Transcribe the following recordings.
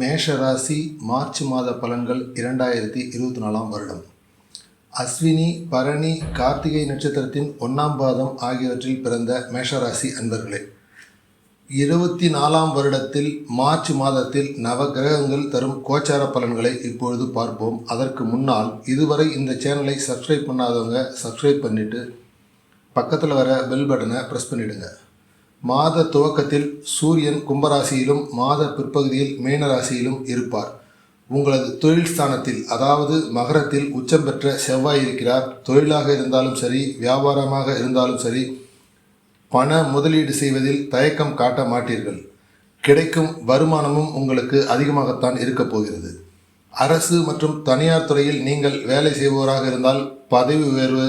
மேஷ ராசி மார்ச் மாத பலன்கள் இரண்டாயிரத்தி இருபத்தி நாலாம் வருடம். அஸ்வினி பரணி கார்த்திகை நட்சத்திரத்தின் ஒன்றாம் பாதம் ஆகியவற்றில் பிறந்த மேஷராசி அன்பர்களே இருபத்தி நாலாம் வருடத்தில் மார்ச் மாதத்தில் நவ கிரகங்கள் தரும் கோச்சார பலன்களை இப்பொழுது பார்ப்போம். அதற்கு முன்னால் இதுவரை இந்த சேனலை சப்ஸ்கிரைப் பண்ணாதவங்க சப்ஸ்கிரைப் பண்ணிவிட்டு பக்கத்தில் வர பெல் பட்டனை ப்ரெஸ் பண்ணிவிடுங்க மாத துவக்கத்தில் சூரியன் கும்பராசியிலும் மாத பிற்பகுதியில் மீனராசியிலும் இருப்பார். உங்களது தொழில் ஸ்தானத்தில் அதாவது மகரத்தில் உச்சம் பெற்ற செவ்வாய் இருக்கிறார். தொழிலாக இருந்தாலும் சரி வியாபாரமாக இருந்தாலும் சரி பண முதலீடு செய்வதில் தயக்கம் காட்ட மாட்டீர்கள். கிடைக்கும் வருமானமும் உங்களுக்கு அதிகமாகத்தான் இருக்கப் போகிறது. அரசு மற்றும் தனியார் துறையில் நீங்கள் வேலை செய்பவராக இருந்தால் பதவி உயர்வு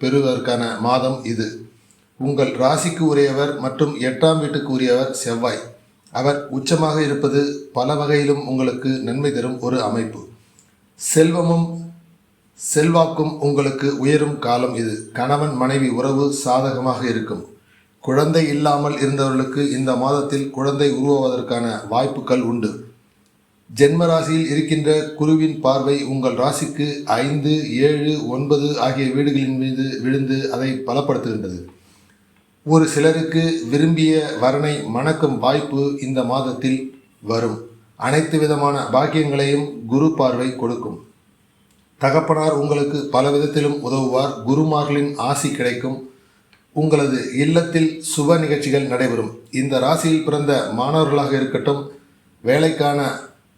பெறுவதற்கான மாதம் இது. உங்கள் ராசிக்கு உரியவர் மற்றும் எட்டாம் வீட்டுக்கு உரியவர் செவ்வாய். அவர் உச்சமாக இருப்பது பல வகையிலும் உங்களுக்கு நன்மை தரும் ஒரு அமைப்பு. செல்வமும் செல்வாக்கும் உங்களுக்கு உயரும் காலம் இது. கணவன் மனைவி உறவு சாதகமாக இருக்கும். குழந்தை இல்லாமல் இருந்தவர்களுக்கு இந்த மாதத்தில் குழந்தை உருவாவதற்கான வாய்ப்புகள் உண்டு. ஜென்ம ராசியில் இருக்கின்ற குருவின் பார்வை உங்கள் ராசிக்கு ஐந்து ஏழு ஒன்பது ஆகிய வீடுகளின் மீது விழுந்து அதை பலப்படுத்துகின்றது. ஒரு சிலருக்கு விரும்பிய வரனை மணக்கும் வாய்ப்பு இந்த மாதத்தில் வரும். அனைத்து விதமான பாக்கியங்களையும் குரு பார்வை கொடுக்கும். தகப்பனார் உங்களுக்கு பல விதத்திலும் உதவுவார். குருமார்களின் ஆசி கிடைக்கும். உங்களது இல்லத்தில் சுப நிகழ்ச்சிகள் நடைபெறும். இந்த ராசியில் பிறந்த மாணவர்களாக இருக்கட்டும் வேலைக்கான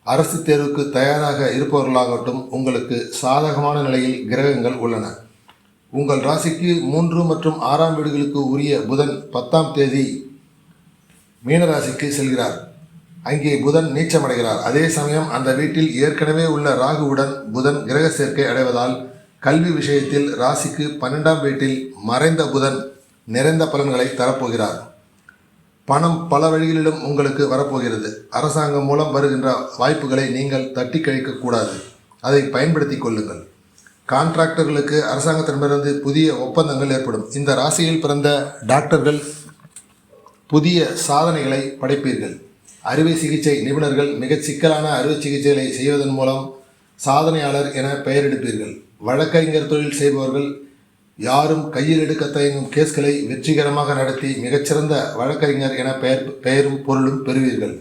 அரசு தேர்வுக்கு தயாராக இருப்பவர்களாகட்டும் உங்களுக்கு சாதகமான நிலையில் கிரகங்கள் உள்ளன. உங்கள் ராசிக்கு மூன்று மற்றும் ஆறாம் வீடுகளுக்கு உரிய புதன் பத்தாம் தேதி மீனராசிக்கு செல்கிறார். அங்கே புதன் நீச்சமடைகிறார். அதே சமயம் அந்த வீட்டில் ஏற்கனவே உள்ள ராகுவுடன் புதன் கிரக சேர்க்கை அடைவதால் கல்வி விஷயத்தில் ராசிக்கு பன்னெண்டாம் வீட்டில் மறைந்த புதன் நிறைந்த பலன்களை தரப்போகிறார். பணம் பல வழிகளிலும் உங்களுக்கு வரப்போகிறது. அரசாங்கம் மூலம் வருகின்ற வாய்ப்புகளை நீங்கள் தட்டி கழிக்கக்கூடாது அதை பயன்படுத்தி கொள்ளுங்கள். கான்ட்ராக்டர்களுக்கு அரசாங்கத்திடமிருந்து புதிய ஒப்பந்தங்கள் ஏற்படும். இந்த ராசியில் பிறந்த டாக்டர்கள் புதிய சாதனைகளை படைப்பீர்கள். அறுவை சிகிச்சை நிபுணர்கள் மிகச் சிக்கலான அறுவை சிகிச்சைகளை செய்வதன் மூலம் சாதனையாளர் என பெயர் எடுப்பீர்கள். வழக்கறிஞர் தொழில் செய்பவர்கள் யாரும் கையில் எடுக்க தயங்கும் கேஸ்களை வெற்றிகரமாக நடத்தி மிகச்சிறந்த வழக்கறிஞர் என பெயர் பெயரும் பொருளும் பெறுவீர்கள்.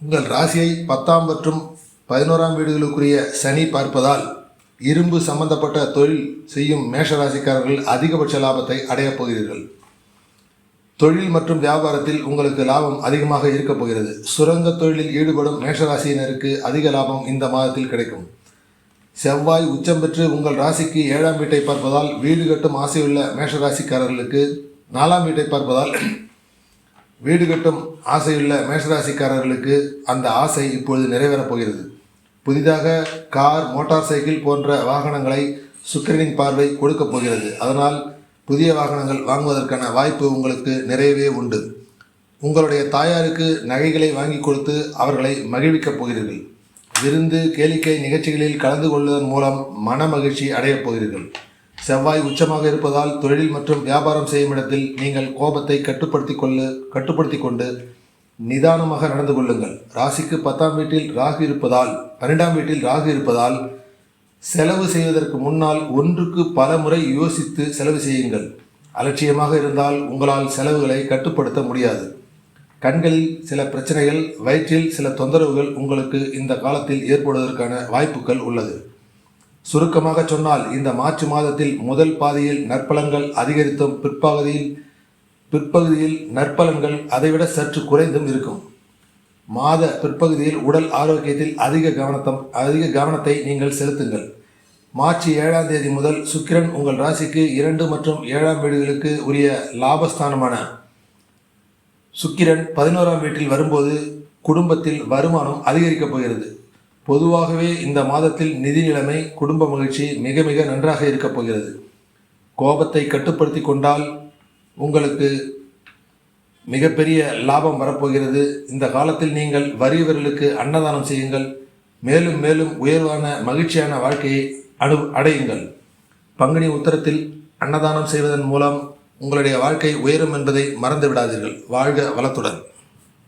உங்கள் ராசியை பத்தாம் மற்றும் பதினோராம் வீடுகளுக்குரிய சனி பார்ப்பதால் இரும்பு சம்பந்தப்பட்ட தொழில் செய்யும் மேஷராசிக்காரர்கள் அதிகபட்ச லாபத்தை அடையப் போகிறீர்கள். தொழில் மற்றும் வியாபாரத்தில் உங்களுக்கு லாபம் அதிகமாக இருக்கப் போகிறது. சுரங்க தொழிலில் ஈடுபடும் மேஷராசியினருக்கு அதிக லாபம் இந்த மாதத்தில் கிடைக்கும். செவ்வாய் உச்சம் பெற்று உங்கள் ராசிக்கு ஏழாம் வீட்டை பார்ப்பதால் வீடு கட்டும் ஆசையுள்ள மேஷராசிக்காரர்களுக்கு நாலாம் வீட்டை பார்ப்பதால் வீடு கட்டும் ஆசையுள்ள மேஷராசிக்காரர்களுக்கு அந்த ஆசை இப்பொழுது நிறைவேறப் போகிறது. புதிதாக கார் மோட்டார் சைக்கிள் போன்ற வாகனங்களை சுக்கிரனின் பார்வை கொடுக்கப் போகிறது. அதனால் புதிய வாகனங்கள் வாங்குவதற்கான வாய்ப்பு உங்களுக்கு நிறையவே உண்டு. உங்களுடைய தாயாருக்கு நகைகளை வாங்கி கொடுத்து அவர்களை மகிழ்விக்கப் போகிறீர்கள். விருந்து கேளிக்கை நிகழ்ச்சிகளில் கலந்து கொள்வதன் மூலம் மன மகிழ்ச்சி அடையப் போகிறீர்கள். செவ்வாய் உச்சமாக இருப்பதால் தொழில் மற்றும் வியாபாரம் செய்யும் இடத்தில் நீங்கள் கோபத்தை கட்டுப்படுத்தி கொள்ளு கட்டுப்படுத்தி கொண்டு நிதானமாக நடந்து கொள்ளுங்கள். ராசிக்கு பத்தாம் வீட்டில் ராகு இருப்பதால் பன்னெண்டாம் வீட்டில் ராகு இருப்பதால் செலவு செய்வதற்கு முன்னால் ஒன்றுக்கு பல முறை யோசித்து செலவு செய்யுங்கள். அலட்சியமாக இருந்தால் உங்களால் செலவுகளை கட்டுப்படுத்த முடியாது. கண்களில் சில பிரச்சனைகள் வயிற்றில் சில தொந்தரவுகள் உங்களுக்கு இந்த காலத்தில் ஏற்படுவதற்கான வாய்ப்புகள் உள்ளது. சுருக்கமாக சொன்னால் இந்த மார்ச் மாதத்தில் முதல் பாதியில் நற்பலங்கள் அதிகரித்தும் பிற்பகுதியில் பிற்பகுதியில் நற்பலன்கள் அதைவிட சற்று குறைந்தும் இருக்கும். மாத பிற்பகுதியில் உடல் ஆரோக்கியத்தில் அதிக கவனத்தம் அதிக கவனத்தை நீங்கள் செலுத்துங்கள். மார்ச் ஏழாம் தேதி முதல் சுக்கிரன் உங்கள் ராசிக்கு இரண்டு மற்றும் ஏழாம் வீடுகளுக்கு உரிய லாபஸ்தானமான சுக்கிரன் பதினோராம் வீட்டில் வரும்போது குடும்பத்தில் வருமானம் அதிகரிக்கப் போகிறது. பொதுவாகவே இந்த மாதத்தில் நிதி நிலைமை குடும்ப மகிழ்ச்சி மிக மிக நன்றாக இருக்கப் போகிறது. கோபத்தை கட்டுப்படுத்தி கொண்டால் உங்களுக்கு மிகப்பெரிய லாபம் வரப்போகிறது. இந்த காலத்தில் நீங்கள் வறியவர்களுக்கு அன்னதானம் செய்யுங்கள். மேலும் மேலும் உயர்வான மகிழ்ச்சியான வாழ்க்கையை அனு அடையுங்கள். பங்குனி உத்தரத்தில் அன்னதானம் செய்வதன் மூலம் உங்களுடைய வாழ்க்கை உயரும் என்பதை மறந்து விடாதீர்கள் வாழ்க வளத்துடன்.